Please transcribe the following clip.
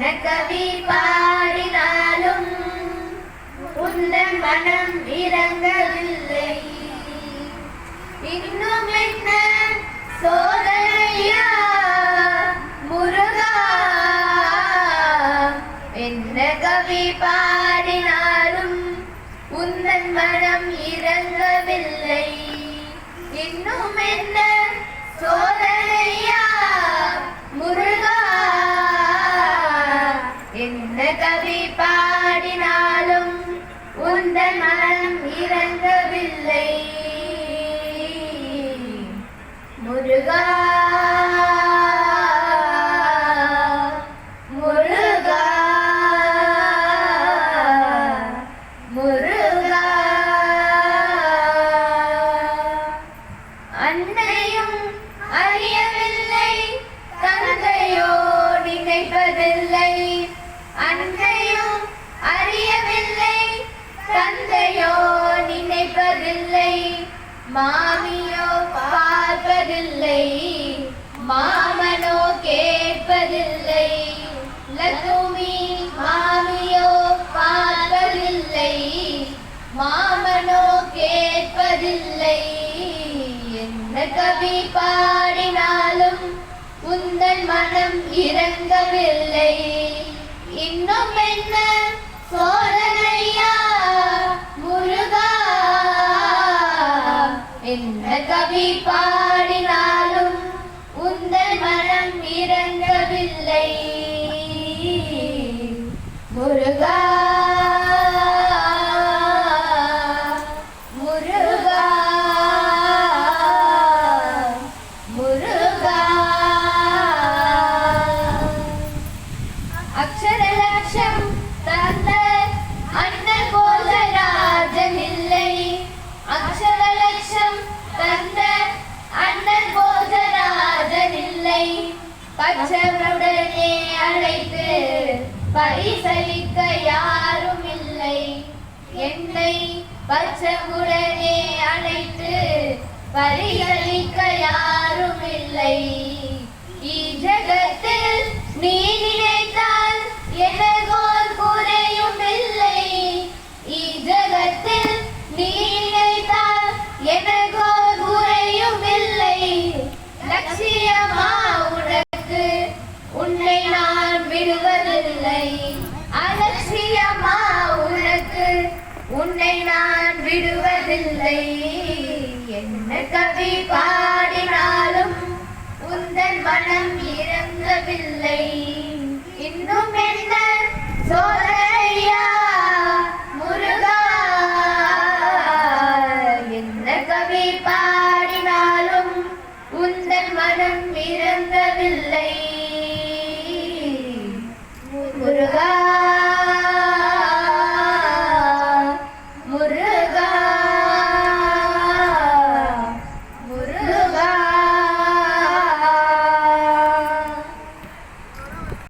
என்ன கவி பாடினாலும் உந்தன் மனம் இறங்கவில்லை. இன்னும் என்ன சோதனையா? முருகா என்ன கவி பாடினாலும் உந்தன் மனம் இறங்கவில்லை. இன்னும் என்ன சோதனை முருகா என்ன கவி பாடினாலும் உந்தன் மனம் இறங்கவில்லை. முருகா முருகா மாமியோ பார்ப்பதில்லை மாமனோ கேட்பதில்லை. லக்ஷ்மி மாமியோ பார்ப்பதில்லை மாமனோ கேட்பதில்லை. என்ன கவி பாடினாலும் உந்தன் மனம் இறங்கவில்லை. இன்னும் என்ன சோதனையா? என்ன கவி பாடினாலும் உந்தன் மனம் இறங்கவில்லை. முருகா பரிசலிக்க யாரும் இல்லை என்னை பச்சமுடனே அழைத்து பரிசலிக்க யாரும் இல்லை இஜகத்தில் நீ நினைத்தால் எனக்கோர் குறையும் இல்லை இஜகத்தில் நீ நினைத்தால் எனக்கோர் குறையும் இல்லை லட்சியமா உன்னை நான் விடுவதில்லை. என்ன கவி பாடினாலும் உந்தன் மனம்